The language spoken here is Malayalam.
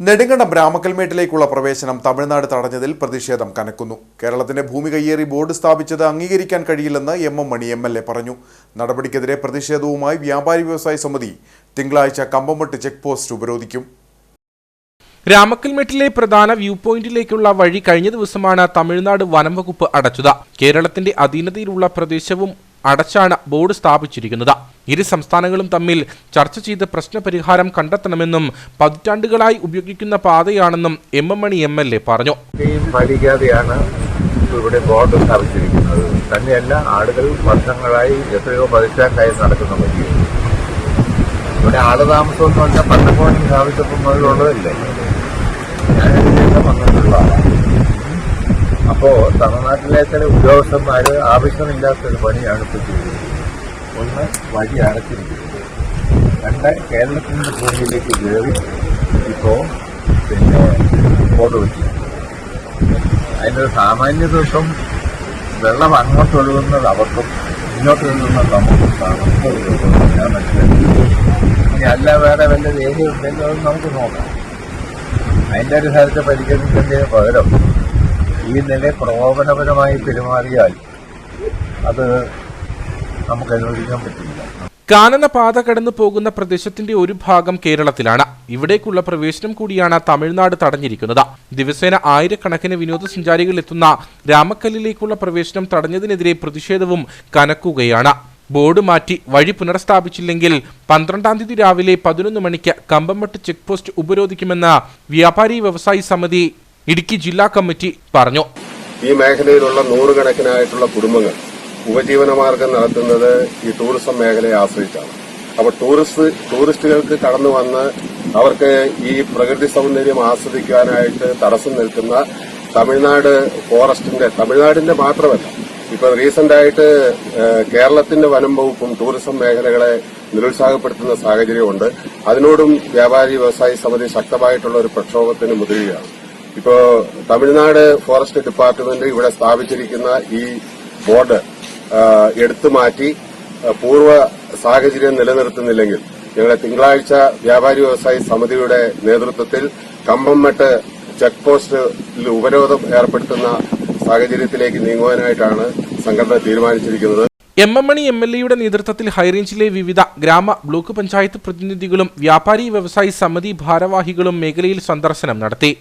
നെടുങ്കണ്ടം രാമക്കൽമേട്ടിലേക്കുള്ള പ്രവേശനം തമിഴ്നാട് തടഞ്ഞതിൽ പ്രതിഷേധം കനക്കുന്നു. കേരളത്തിന്റെ ഭൂമി കയ്യേറി ബോർഡ് സ്ഥാപിച്ചത് അംഗീകരിക്കാൻ കഴിയില്ലെന്ന് M M Mani M L A പറഞ്ഞു. നടപടിക്കെതിരെ പ്രതിഷേധവുമായി വ്യാപാരി വ്യവസായ സമിതി തിങ്കളാഴ്ച കമ്പമട്ട് ചെക്ക് പോസ്റ്റ് ഉപരോധിക്കും. രാമക്കൽമേട്ടിലെ പ്രധാന വ്യൂ പോയിന്റിലേക്കുള്ള വഴി കഴിഞ്ഞ ദിവസമാണ് തമിഴ്നാട് വനം വകുപ്പ് അടച്ചത്. കേരളത്തിന്റെ അധീനതയിലുള്ള പ്രദേശവും അടച്ചാണ് ബോർഡ് സ്ഥാപിച്ചിരിക്കുന്നത്. ഇരു സംസ്ഥാനങ്ങളും തമ്മിൽ ചർച്ച ചെയ്ത് പ്രശ്നപരിഹാരം കണ്ടെത്തണമെന്നും പതിറ്റാണ്ടുകളായി ഉപയോഗിക്കുന്ന പാതയാണെന്നും M M Mani M L A പറഞ്ഞു. ഇവിടെ ബോർഡ് സ്ഥാപിച്ചിരിക്കുന്നത്. തന്നെയല്ല ആളുകൾ വർഷങ്ങളായി എത്രയോ പതിറ്റാണ്ടായി നടക്കുന്ന വഴിയാണ് ഇവിടെ ആളുതാമസം എന്ന് പറഞ്ഞാൽ പട്ടക്കോണി സ്ഥാപിച്ചപ്പോൾ മുതലുള്ളതല്ലേ? ആളാണ് അപ്പോ തമിഴ്നാട്ടിലെ ചില ഉദ്യോഗസ്ഥന്മാര് ആവശ്യമില്ലാത്തൊരു പണിയാണ് ഇപ്പോൾ ചെയ്തത് ഒന്ന് വഴി അടച്ചിരിക്കുന്നത്. രണ്ട് കേരളത്തിന്റെ ഭൂമിയിലേക്ക് കയറി ഇപ്പോ പിന്നെ ബോർഡ് വെച്ചിരിക്കുന്നു അതിന്റെ സാമാന്യ ദിവസം വെള്ളം അങ്ങോട്ട് ഒഴുകുന്നത് അവർക്കും ഇങ്ങോട്ട് ഒഴുകുന്നത് നമുക്കും നമുക്ക് ഞാൻ മനസ്സിലാക്കി. ഇനി അല്ല വേറെ വല്ല രേഖ ഉണ്ടെങ്കിൽ നമുക്ക് നോക്കാം. അതിന്റെ ഒരു സ്ഥലത്തെ പരിഗണിക്കേണ്ടതിന് പകരം ഈ നില പ്രകോപനപരമായി പെരുമാറിയാൽ അത് നമുക്ക് അനുവദിക്കാൻ പറ്റില്ല. കാനന പാത കടന്നു പോകുന്ന പ്രദേശത്തിന്റെ ഒരു ഭാഗം കേരളത്തിലാണ്. ഇവിടേക്കുള്ള പ്രവേശനം കൂടിയാണ് തമിഴ്നാട് തടഞ്ഞിരിക്കുന്നത്. ദിവസേന ആയിരക്കണക്കിന് വിനോദസഞ്ചാരികൾ എത്തുന്ന രാമക്കല്ലിലേക്കുള്ള പ്രവേശനം തടഞ്ഞതിനെതിരെ പ്രതിഷേധവും കനക്കുകയാണ്. ബോർഡ് മാറ്റി വഴി പുനഃസ്ഥാപിച്ചില്ലെങ്കിൽ പന്ത്രണ്ടാം തീയതി രാവിലെ പതിനൊന്ന് മണിക്ക് കമ്പംമട്ട് ചെക്ക് പോസ്റ്റ് ഉപരോധിക്കുമെന്ന് വ്യാപാരി വ്യവസായി സമിതി ഇടുക്കി ജില്ലാ കമ്മിറ്റി പറഞ്ഞു. ഈ മേഖലയിലുള്ള നൂറുകണക്കിനായിട്ടുള്ള കുടുംബങ്ങൾ ഉപജീവനമാർഗം നടത്തുന്നത് ഈ ടൂറിസം മേഖലയെ ആശ്രയിച്ചാണ്. അപ്പോൾ ടൂറിസ്റ്റ് ടൂറിസ്റ്റുകൾക്ക് കടന്നു വന്ന് അവർക്ക് ഈ പ്രകൃതി സൗന്ദര്യം ആസ്വദിക്കാനായിട്ട് തടസ്സം നിൽക്കുന്ന തമിഴ്നാട് ഫോറസ്റ്റിന്റെ തമിഴ്നാടിന്റെ മാത്രമല്ല ഇപ്പൊ റീസെന്റ് ആയിട്ട് കേരളത്തിന്റെ വനം വകുപ്പും ടൂറിസം മേഖലകളെ നിരുത്സാഹപ്പെടുത്തുന്ന സാഹചര്യമുണ്ട്. അതിനോടും വ്യാപാരി വ്യവസായി സമിതി ശക്തമായിട്ടുള്ള ഒരു പ്രക്ഷോഭത്തിന് മുതിരുകയാണ്. ഇപ്പോ തമിഴ്നാട് ഫോറസ്റ്റ് ഡിപ്പാർട്ട്മെന്റ് ഇവിടെ സ്ഥാപിച്ചിരിക്കുന്ന ഈ ബോർഡ് എടുത്തു മാറ്റി പൂർവ സാഹചര്യം നിലനിർത്തുന്നില്ലെങ്കിൽ ഞങ്ങളെ തിങ്കളാഴ്ച വ്യാപാരി വ്യവസായി സമിതിയുടെ നേതൃത്വത്തിൽ കമ്പംമെട്ട് ചെക്ക് പോസ്റ്റിൽ ഉപരോധം ഏർപ്പെടുത്തുന്ന സാഹചര്യത്തിലേക്ക് നീങ്ങുവാനായിട്ടാണ് സംഘടന തീരുമാനിച്ചിരിക്കുന്നത്. M M Mani M L എയുടെ നേതൃത്വത്തിൽ ഹൈറേഞ്ചിലെ വിവിധ ഗ്രാമ ബ്ലോക്ക് പഞ്ചായത്ത് പ്രതിനിധികളും വ്യാപാരി വ്യവസായി സമിതി ഭാരവാഹികളും മേഖലയിൽ സന്ദർശനം നടത്തി.